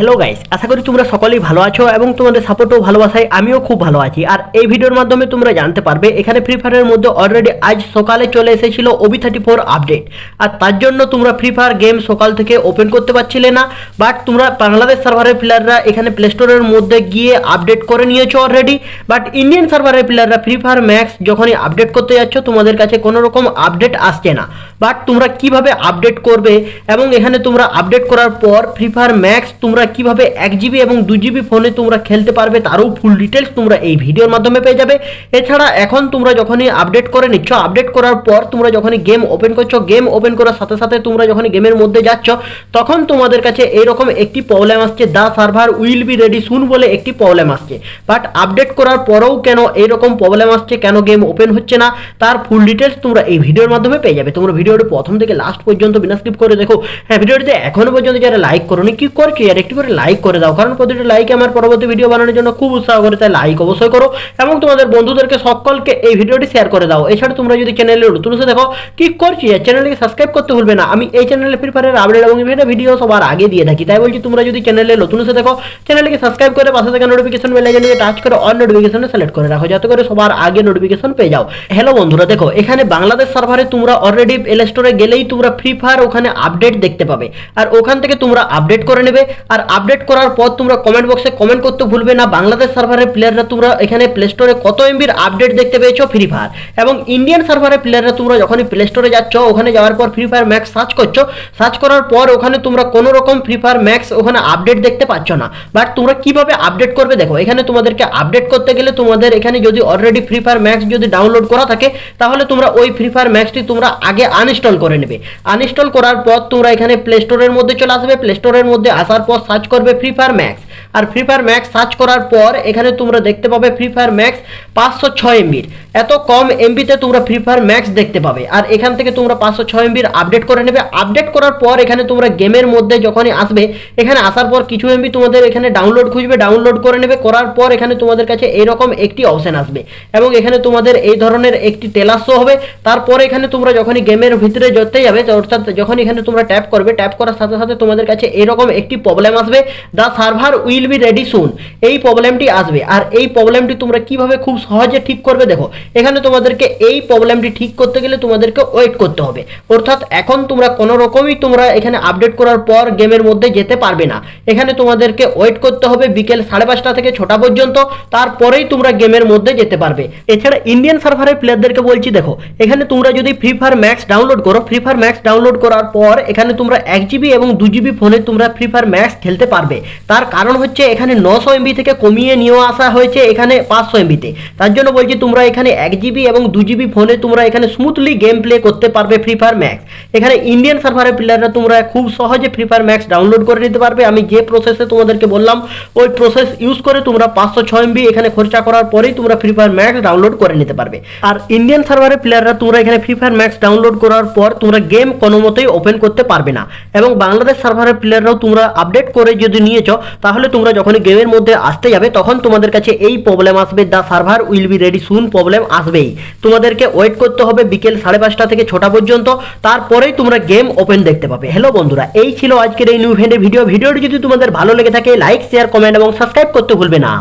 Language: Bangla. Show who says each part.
Speaker 1: হ্যালো গাইস আশা করি তোমরা সকলেই ভালো আছো এবং তোমাদের সাপোর্ট ও ভালোবাসায় আমিও খুব ভালো আছি। আর এই ভিডিওর মাধ্যমে তোমরা জানতে পারবে, এখানে ফ্রি ফায়ারের মধ্যে অলরেডি আজ সকালে চলে এসেছিল ওবি থার্টি ফোর আপডেট আর তার জন্য তোমরা ফ্রি ফায়ার গেম সকাল থেকে ওপেন করতে পারছিলে না বাট তোমরা বাংলাদেশ সার্ভারের প্লেয়াররা এখানে প্লে স্টোরের মধ্যে গিয়ে আপডেট করে নিয়েছো অলরেডি বাট ইন্ডিয়ান সার্ভারের প্লেয়াররা ফ্রি ফায়ার ম্যাক্স যখনই আপডেট করতে যাচ্ছ, তোমাদের কাছে কোনো রকম আপডেট আসছে না। বাট তোমরা কীভাবে আপডেট করবে এবং এখানে তোমরা আপডেট করার পর ফ্রি ফায়ার ম্যাক্স তোমরা কীভাবে এক জিবি এবং দু জিবি ফোনে তোমরা খেলতে পারবে, তারও ফুল ডিটেলস তোমরা এই ভিডিওর মাধ্যমে পেয়ে যাবে। এছাড়া এখন তোমরা যখনই আপডেট করে নিচ্ছ আপডেট করার পর তোমরা যখনই গেম ওপেন করছ গেম ওপেন করার সাথে সাথে তোমরা যখনই গেমের মধ্যে যাচ্ছ, তখন তোমাদের কাছে এইরকম একটি প্রবলেম আসছে the server will be ready soon বলে একটি প্রবলেম আসছে। বাট আপডেট করার পরেও কেন এইরকম প্রবলেম আসছে, কেন গেম ওপেন হচ্ছে না, তার ফুল ডিটেলস তোমরা এই ভিডিওর মাধ্যমে পেয়ে যাবে। তোমরা ভিডিওটি প্রথম থেকে লাস্ট পর্যন্ত বিনা স্কিপ করে দেখো। হ্যাঁ ভিডিওটিতে এখনও পর্যন্ত যারা লাইক করোনি, কি করছ? আর একটু করে লাইক করে দাও। কারণ প্রতিটি লাইক আমার পরবর্তী ভিডিও বানানোর জন্য খুব উৎসাহ করে, তাই লাইক অবশ্যই করো। এবং তোমাদের বন্ধুদেরকে, সকলকে এই ভিডিওটি শেয়ার করে দাও। এছাড়া তোমরা যদি চ্যানেলে নতুন এসে দেখো কি করছি চ্যানেলকে সাবস্ক্রাইব করতে ভুলবে না। আমি এই চ্যানেলে ফ্রি ফায়ারের আপডেট এবং বিভিন্ন ভিডিও সবার আগে দিয়ে থাকি। তাই বলছি, তোমরা যদি চ্যানেলে নতুন এসে দেখো চ্যানেলকে সাবস্ক্রাইব করে পাশে থাকা নোটিফিকেশন বেল আইকনে টাচ করে অল নোটিফিকেশনে সিলেক্ট করে রাখো। যাতে করে সবার আগে নোটিফিকেশন পেয়ে যাও। হ্যালো বন্ধুরা, দেখো, এখানে বাংলাদেশ সার্ভারে তোমরা অলরেডি প্লে স্টোরে গেলেই তোমরা ফ্রি ফায়ার ওখানে আপডেট দেখতে পাবে। আর ওখান থেকে তোমরা আপডেট করে নেবে। আর আপডেট করার পর তোমরা কমেন্ট বক্সে কমেন্ট করতে ভুলবে না। বাংলাদেশ সার্ভারের প্লেয়াররা তোমরা এখানে প্লে স্টোরে কত এমবির আপডেট দেখতে পেয়েছ? ফ্রি ফায়ার এবং ইন্ডিয়ান সার্ভারের প্লেয়াররা তোমরা যখনই প্লে স্টোরে যাচ্ছ, ওখানে যাওয়ার পর ফ্রি ফায়ার ম্যাক্স সার্চ করছ। সার্চ করার পর ওখানে তোমরা কোনো রকম ফ্রি ফায়ার ম্যাক্স ওখানে আপডেট দেখতে পাচ্ছ না। বাট তোমরা কীভাবে আপডেট করবে? দেখো, এখানে তোমাদেরকে আপডেট করতে গেলে তোমাদের এখানে যদি অলরেডি ফ্রি ফায়ার ম্যাক্স যদি ডাউনলোড করা থাকে, তাহলে তোমরা ওই ফ্রি ফায়ার ম্যাক্সটি তোমরা আগে আনইনস্টল করে নেবে। আনইনস্টল করার পর তোমরা এখানে প্লে স্টোরের মধ্যে চলে আসবে। প্লে স্টোরের মধ্যে আসার পর সার্চ করবে ফ্রি ফায়ার ম্যাক্স আর ফ্রি ফায়ার ম্যাক্স সার্চ করার পর এখানে তোমরা দেখতে পাবে ফ্রি ফায়ার ম্যাক্স পাঁচশো ছয় এমবির। এত কম এমবিতে তোমরা ফ্রি ফায়ার ম্যাক্স দেখতে পাবে। আর এখান থেকে তোমরা পাঁচশো ছয় এমবির আপডেট করে নেবে। আপডেট করার পর এখানে তোমরা গেমের মধ্যে যখনই আসবে, এখানে আসার পর কিছু এমবি তোমাদের এখানে ডাউনলোড খুঁজবে ডাউনলোড করে নেবে। করার পর এখানে তোমাদের কাছে এইরকম একটি অপশান আসবে। এবং এখানে তোমাদের এই ধরনের একটি টেলার শো হবে। তারপর এখানে তোমরা যখনই গেমের ভিতরে যেতে যাবে, অর্থাৎ যখন এখানে তোমরা ট্যাপ করবে ট্যাপ করার সাথে সাথে তোমাদের কাছে এরকম একটি প্রবলেম আসবে। The server will be ready soon এই প্রবলেমটি আসবে। আর এই প্রবলেমটি তোমরা কীভাবে খুব সহজে ঠিক করবে দেখো, এখানে তোমাদেরকে এই প্রবলেমটি ঠিক করতে গেলে তোমাদেরকে ওয়েট করতে হবে। অর্থাৎ এখন তোমরা কোনো রকমই তোমরা এখানে আপডেট করার পর গেমের মধ্যে যেতে পারবে না। এখানে তোমাদেরকে ওয়েট করতে হবে বিকেল সাড়ে পাঁচটা থেকে ছটা পর্যন্ত, তারপরেই তোমরা গেমের মধ্যে যেতে পারবে। এছাড়া ইন্ডিয়ান সার্ভারের প্লেয়ারদেরকে বলছি দেখো, এখানে তোমরা যদি ফ্রি ফায়ার ম্যাক্স ডাউনলোড করো ফ্রি ফায়ার ম্যাক্স ডাউনলোড করার পর এখানে তোমরা এক জিবি এবং দু জিবি ফোনে তোমরা ফ্রি ফায়ার ম্যাক্স খেলতে পারবে। তার কারণ হচ্ছে এখানে নশো এমবি থেকে কমিয়ে নিয়ে আসা হয়েছে এখানে পাঁচশো এমবিতে তার জন্য বলছি তোমরা এখানে এক জিবি এবং দু জিবি ফোনে তোমরা এখানে স্মুথলি গেম প্লে করতে পারবে ফ্রি ফায়ার ম্যাক্স এখানে ইন্ডিয়ান সার্ভারের প্লেয়াররা তোমরা খুব সহজে ফ্রি ফায়ার ম্যাক্স ডাউনলোড করে নিতে পারবে। আমি যে প্রসেসে তোমাদেরকে বললাম, ওই প্রসেস ইউজ করে তোমরা পাঁচশো ছয় এমবি এখানে খরচা করার পরেই তোমরা ফ্রি ফায়ার ম্যাক্স ডাউনলোড করে নিতে পারবে। আর ইন্ডিয়ান সার্ভারের প্লেয়াররা তোমরা এখানে ফ্রি ফায়ার ম্যাক্স ডাউনলোড করার পর তোমরা গেম কোনো মতেই ওপেন করতে পারবে না। এবং বাংলাদেশ সার্ভারের প্লেয়াররাও তোমরা আপডেট করে যদি নিয়েছ তাহলে তোমরা যখন গেমের মধ্যে আসতে যাবে, তখন তোমাদের কাছে এই প্রবলেম আসবে the server will be ready soon problem আসবেই। তোমাদেরকে ওয়েট করতে হবে বিকেল সাড়ে পাঁচটা থেকে ছটা পর্যন্ত, তারপরেই তোমরা গেম ওপেন দেখতে পাবে। হ্যালো বন্ধুরা, এই ছিল আজকের এই নিউ ভেন্ডের ভিডিও ভিডিওটি যদি তোমাদের ভালো লেগে থাকে লাইক শেয়ার কমেন্ট এবং সাবস্ক্রাইব করতে ভুলবে না।